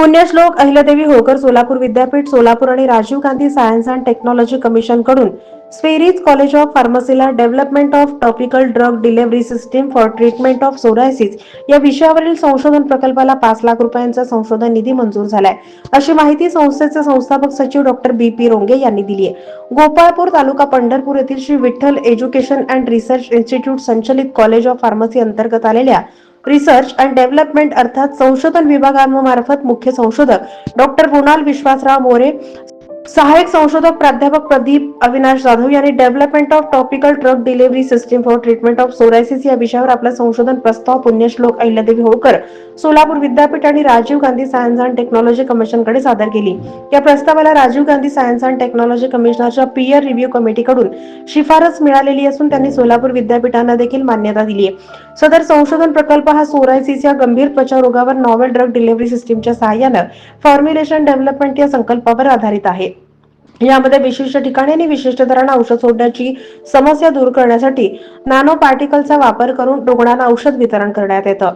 पुण्यश्लोक अहिल्यादेवी होळकर सोलापूर विद्यापीठ सोलापूर आणि Rajiv Gandhi science and technology कमिशनकडून स्पेरीज college of फार्मसीला development of topical drug delivery system for treatment of psoriasis या विषयावरील संशोधन प्रकल्पाला पाच लाख रुपयांचा संशोधन निधी मंजूर झालाय. अशी माहिती संस्थेचे संस्थापक सचिव डॉक्टर बी पी रोंगे यांनी दिली आहे गोपाळपूर तालुका पंढरपूर येथील Shri Vitthal education and research institute संचलित कॉलेज ऑफ फार्मसी अंतर्गत आलेल्या रिसर्च अँड डेव्हलपमेंट अर्थात संशोधन विभागांमार्फत मुख्य संशोधक डॉक्टर कुणाल विश्वासराव मोरे सहाय्यक संशोधक प्राध्यापक प्रदीप अविनाश जाधव यांनी development of topical drug delivery system for treatment of psoriasis या विषयावर आपला संशोधन प्रस्ताव पुण्यश्लोक अहिल्यादेवी होळकर सोलापूर विद्यापीठ आणि Rajiv Gandhi science and technology कमिशनकडे सादर केली. या प्रस्तावाला Rajiv Gandhi science and technology कमिशनरच्या peer review कमिटीकडून शिफारस मिळालेली असून त्यांनी सोलापूर विद्यापीठांना देखील मान्यता दिली आहे. सदर संशोधन प्रकल्प हा सोरायसिस या गंभीर त्वचा रोगावर नॉवेल ड्रग डिलिव्हरी सिस्टीमच्या सहाय्यानं फॉर्म्युलेशन डेव्हलपमेंट या संकल्पावर आधारित आहे. यामध्ये विशिष्ट ठिकाणी आणि विशिष्ट दराने औषध सोडण्याची समस्या दूर करण्यासाठी नॅनो पार्टिकलचा वापर करून रुग्णांना औषध वितरण करण्यात येतं.